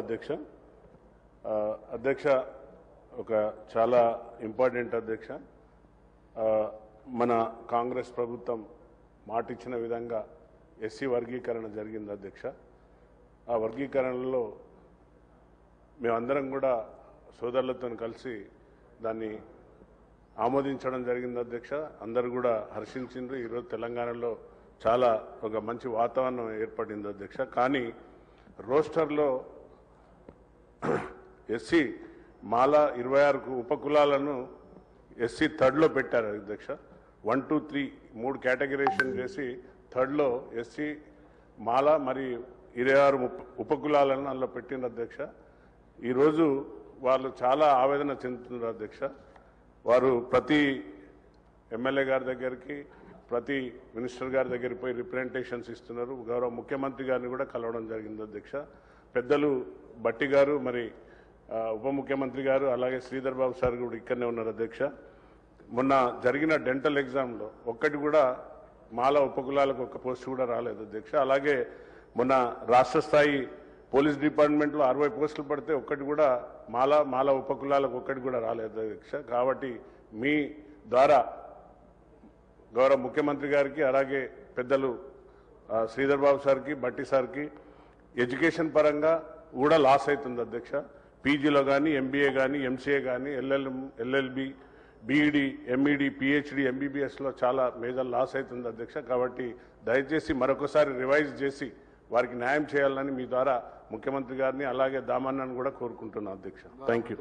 అధ్యక్ష. అధ్యక్ష ఒక చాలా ఇంపార్టెంట్ అధ్యక్ష. మన కాంగ్రెస్ ప్రభుత్వం మాటిచ్చిన విధంగా ఎస్సీ వర్గీకరణ జరిగింది అధ్యక్ష. ఆ వర్గీకరణలో మేమందరం కూడా సోదరులతో కలిసి దాన్ని ఆమోదించడం జరిగింది అధ్యక్ష. అందరు కూడా హర్షించిండ్రు. ఈరోజు తెలంగాణలో చాలా ఒక మంచి వాతావరణం ఏర్పడింది అధ్యక్ష. కానీ రోస్టర్లో ఎస్సీ మాల ఇరవై ఆరు ఉపకులాలను ఎస్సీ థర్డ్లో పెట్టారు అధ్యక్ష. వన్ టూ త్రీ మూడు కేటగిరేషన్ చేసి థర్డ్లో ఎస్సీ మాల మరి ఇరవై ఆరు ఉపకులాలను అందులో పెట్టిన అధ్యక్ష. ఈరోజు వాళ్ళు చాలా ఆవేదన చెందుతున్నారు అధ్యక్ష. వారు ప్రతి ఎమ్మెల్యే గారి దగ్గరికి ప్రతి మినిస్టర్ గారి దగ్గరికి పోయి రిప్రజెంటేషన్స్ ఇస్తున్నారు. గౌరవ ముఖ్యమంత్రి గారిని కూడా కలవడం జరిగింది అధ్యక్ష. పెద్దలు బట్టి గారు మరి ఉప ముఖ్యమంత్రి గారు అలాగే శ్రీధర్ బాబు సార్ కూడా ఇక్కడనే ఉన్నారు అధ్యక్ష. మొన్న జరిగిన డెంటల్ ఎగ్జామ్లో ఒక్కటి కూడా మాల ఉపకులాలకు ఒక్క పోస్ట్ కూడా రాలేదు అధ్యక్ష. అలాగే మొన్న రాష్ట్ర స్థాయి పోలీస్ డిపార్ట్మెంట్లో అరవై పోస్టులు పడితే ఒక్కటి కూడా మాల మాల ఉపకులాలకు ఒక్కటి కూడా రాలేదు అధ్యక్ష. కాబట్టి మీ ద్వారా గౌరవ ముఖ్యమంత్రి గారికి అలాగే పెద్దలు శ్రీధర్ బాబు సార్కి బట్టి సార్కి ఎడ్యుకేషన్ పరంగా కూడా లాస్ అవుతుంది అధ్యక్ష. పీజీలో కానీ ఎంబీఏ కానీ ఎంసీఏ కానీ LLM LLB BEd MEd PhD ఎంబీబీఎస్లో చాలా మేజర్ లాస్ అవుతుంది అధ్యక్ష. కాబట్టి దయచేసి మరొకసారి రివైజ్ చేసి వారికి న్యాయం చేయాలని మీ ద్వారా ముఖ్యమంత్రి గారిని అలాగే దామన్నను కూడా కోరుకుంటున్నాను అధ్యక్ష. Thank you